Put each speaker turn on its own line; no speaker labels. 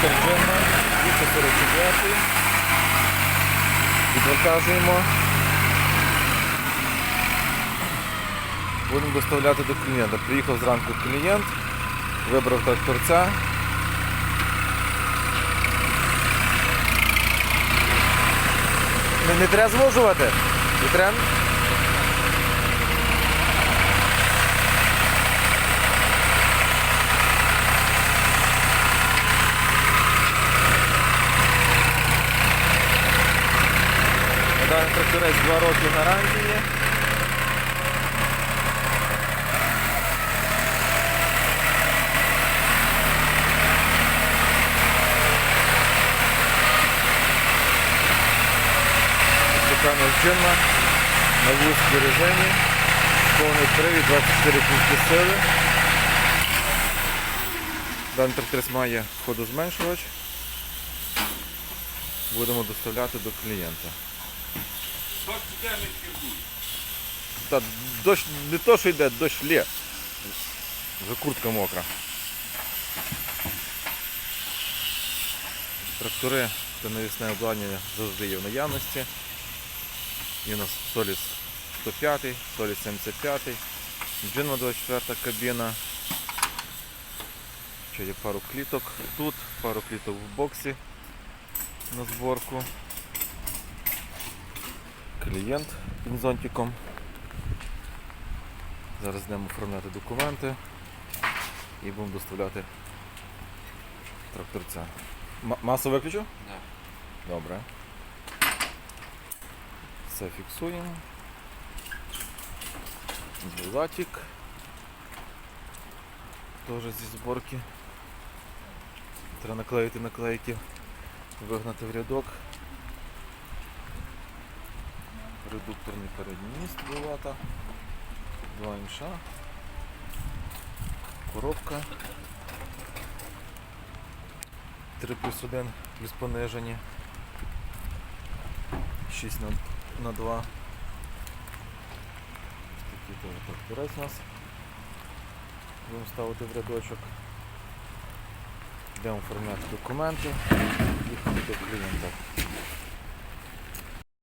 Трактор Джинна 249. Відвантажуємо. Будемо доставляти до клієнта. Приїхав зранку клієнт, вибрав тракторця. Не, не треба звужувати? Не треба? Даний тракторець 2 роки гарантії. Така джинна на вузькій режимі. Повний привід 24 кінські сили. Даний тракторець має ходозменшувач. Будемо доставляти до клієнта. Та дощ не то, що йде, дощ лє. Вже куртка мокра. Трактори та навісне обладнання завжди є в наявності. Є у нас Соліс 105, Соліс 75, Джинма 24 кабіна. Ще є пару кліток тут, пару кліток в боксі на зборку. Клієнт під зонтиком. Зараз йдемо оформляти документи і будемо доставляти тракторця. М- масу виключу?
Да.
Добре. Все фіксуємо. Булатик. Теж зі зборки. Треба наклеїти наклейки, вигнати в рядок. Редукторний передній міст булата. Два інша. Коробка. 3 плюс 1 плюс понижені. 6 на, на 2. Такий тракторець у нас. Будемо ставити в рядочок. Йдемо оформляти документи. Їхати до клієнта.